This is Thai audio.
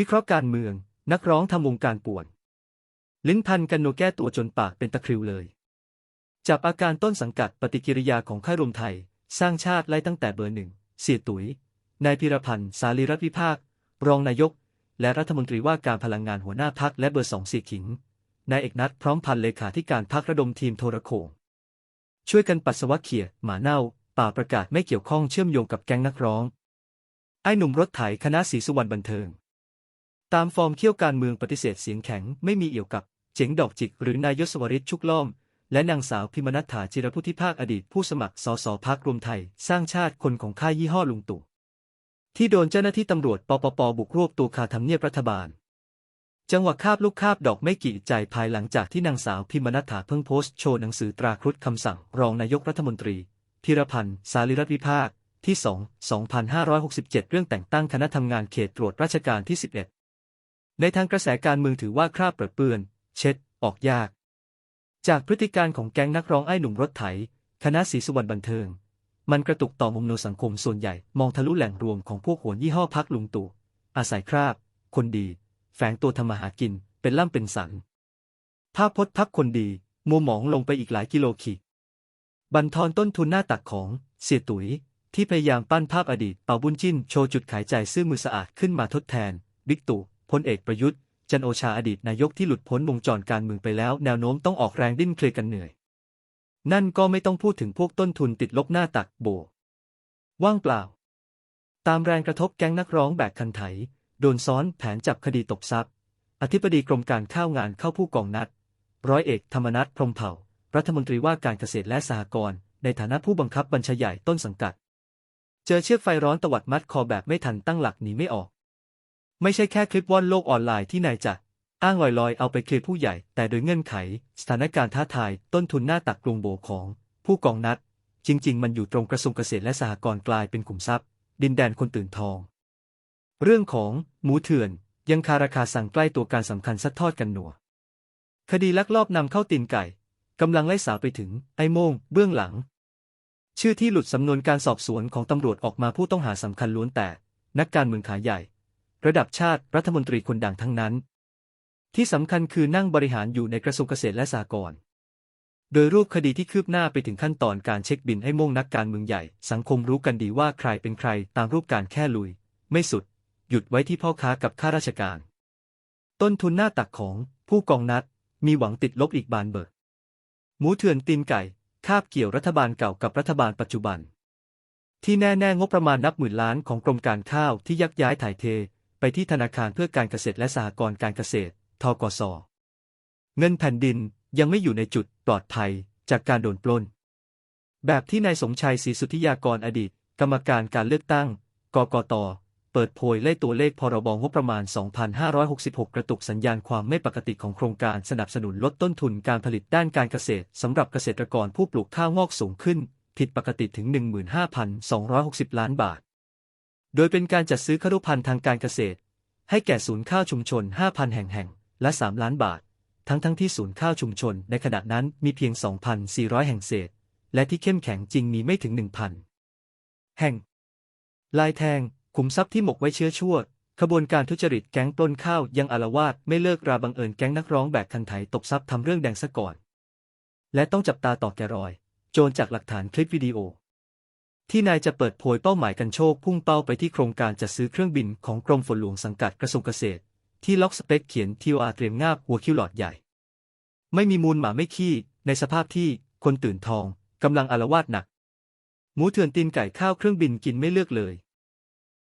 วิเคราะห์การเมือง นักร้องทำวงการป่วน ลิ้นพันกันโนแก้ตัวจนปากเป็นตะคริวเลย จับอาการต้นสังกัดปฏิกิริยาของค่ายรวมไทย สร้างชาติไล่ตั้งแต่เบอร์หนึ่ง เสียตุ๋ย นายพิรพันธ์ สาลีรัตน์วิภาค รองนายก และรัฐมนตรีว่าการพลังงานหัวหน้าพักและเบอร์สองเสียขิง นายเอกนัทพร้อมพันเลขาธิการพักระดมทีมโทรโขงช่วยกันปัสสาวะเขี่ยหมาเน่า ป่าประกาศไม่เกี่ยวข้องเชื่อมโยงกับแก๊งนักร้อง ไอ้หนุ่มรถไถคณะศรีสุวรรณบันเทิง ตามฟอร์มเขี้ยวการเมืองปฏิเสธเสียงแข็งไม่มีเอี่ยวกับ เจ๋งดอกจิก หรือนายยศวริศชุกล้อม และนางสาวพิมนัฐฐาจิรพุทธิภาคอดีตผู้สมัครสสพักรวมไทย สร้างชาติคนของค่ายยี่ห้อลุงตู่ที่โดนเจ้าหน้าที่ตำรวจปปปบุกรวบตัวคาทำเนียบรัฐบาล จังหวะคาบลูกคาบดอกไม่กี่ใจภายหลังจากที่นางสาวพิมนัฐฐาเพิ่งโพสต์โชว์หนังสือตราครุฑคำสั่งรองนายกรัฐมนตรีพิรพันธ์สาลีรัตวิภาคที่ 2 2567 เรื่องแต่งตั้งคณะทำงานเขตตรวจราชการที่ 11 ในทางกระแสการเมืองถือว่าคราบเปรอะเปื้อน เช็ด ออกยาก จากพฤติการของแก๊งนักร้องไอ้หนุ่มรถไถ คณะศรีสุวรรณบันเทิง มันกระตุกต่อมุมโนสังคมส่วนใหญ่มองทะลุแหล่งรวมของพวกโหนยี่ห้อพักลุงตู่อาศัยคราบ คนดี แฝงตัวทำมาหากินเป็นล่ำเป็นสันภาพพจน์พักคนดีมัวหมองลงไปอีกหลายกิโลขีดบันทอนต้นทุนหน้าตักของเสียตุ๋ยที่พยายามปั้นภาพอดีตเป่าบุญจิ้นโชว์จุดขายใจซื่อมือสะอาดขึ้นมาทดแทน บิ๊กตู่ พลเอกประยุทธ์ จันโอชาอดีตนายกที่หลุดพ้นวงจรการเมืองไปแล้ว แนวโน้มต้องออกแรงดิ้นเคลียร์กันเหนื่อย นั่นก็ไม่ต้องพูดถึงพวกต้นทุนติดลบหน้าตักโบ ว่างเปล่า ตามแรงกระทบแก๊งนักร้องแบกคันไถ โดนซ้อนแผนจับคดีตบทรัพย์ อธิบดีกรมการข้าวงานเข้าผู้กองนัด ร้อยเอกธรรมนัฐพรมเผ่า รัฐมนตรีว่าการเกษตรและสหกรณ์ในฐานะผู้บังคับบัญชาใหญ่ต้นสังกัด เจอเชือกไฟร้อนตวัดมัดคอแบบไม่ทันตั้งหลักหนีไม่ออก ไม่ใช่แค่คลิปว่อนโลกออนไลน์ที่นายจัดอ้างลอยๆ เอาไปเคลียร์ผู้ใหญ่ แต่โดยเงื่อนไข สถานการณ์ท้าทาย ต้นทุนหน้าตักกรุงโบของ ผู้กองนัด จริง ๆ มันอยู่ตรงกระทรวงเกษตรและสหกรณ์กลายเป็นขุมทรัพย์ ดินแดนคนตื่นทอง เรื่องของหมูเถื่อน ยังคาราคาสั่งใกล้ตัวการสำคัญซัดทอดกันหนัว คดีลักลอบนำเข้าตีนไก่กำลังไล่สาวไปถึง ไอ้โมง เบื้องหลัง ชื่อที่หลุดสำนวนการสอบสวนของตำรวจออกมาผู้ต้องหาสำคัญล้วนแต่ นักการเมืองขาใหญ่ ระดับชาติรัฐมนตรีคนดังทั้งนั้น ที่สำคัญคือนั่งบริหารอยู่ในกระทรวงเกษตรและสหกรณ์โดยรูปคดีที่คืบหน้าไปถึงขั้นตอนการเช็คบินให้ม่งนักการเมืองใหญ่ สังคมรู้กันดีว่าใครเป็นใครตามรูปการแค่ลุย ไม่สุด หยุดไว้ที่พ่อค้ากับข้าราชการ ต้นทุนหน้าตักของผู้กองนัดมีหวังติดลบอีกบานเบิกหมูเถื่อนตีนไก่ คาบเกี่ยวรัฐบาลเก่ากับรัฐบาลปัจจุบัน ที่แน่ๆงบประมาณนับหมื่นล้านของกรมการข้าวที่ยักย้ายถ่ายเท ไปที่ธนาคารเพื่อการเกษตรและสหกรณ์การเกษตร ทกส เงินแผ่นดินยังไม่อยู่ในจุดปลอดภัยจากการโดนปล้น แบบที่นายสมชัยศรีสุทธิยากรอดีต กรรมการการเลือกตั้ง กกต เปิดโพยเลขตัวเลขพรบงบประมาณ 2566 กระตุกสัญญาณความไม่ปกติของโครงการสนับสนุนลดต้นทุนการผลิตด้านการเกษตรสำหรับเกษตรกรผู้ปลูกข้าวงอกสูงขึ้น ผิดปกติถึง 15,260 ล้านบาท โดยเป็นการจัดซื้อครุพันธ์ทางการเกษตร ให้แก่ศูนย์ข้าวชุมชน 5,000 แห่งแห่งละ 3 ล้านบาท ทั้งทั้งที่ศูนย์ข้าวชุมชน ในขณะนั้นมีเพียง 2,400 แห่งเศษ และที่เข้มแข็งจริงมีไม่ถึง 1,000 แห่ง ลายแทงขุมทรัพย์ที่หมกไว้เชื้อชั่วขบวนการทุจริตแก๊งปล้นข้าวยังอารวาสไม่เลิกราบังเอิญแก๊งนักร้องแบกคันไถตบทรัพย์ทำเรื่องแดงซะก่อน และต้องจับตาต่อแกรอย โจรจากหลักฐานคลิปวิดีโอ ที่นายจะเปิดโพยเป้าหมายกันโชคพุ่งเป้าไปที่โครงการจัดซื้อเครื่องบินของกรมฝนหลวงสังกัดกระทรวงเกษตร ที่ล็อกสเปคเขียนทีอาเตรียมงาบหัวคิวหลอดใหญ่ ไม่มีมูลหมาไม่ขี้ ในสภาพที่คนตื่นทองกำลังอารวาสหนักหมูเถื่อนตีนไก่ข้าวเครื่องบินกินไม่เลือกเลย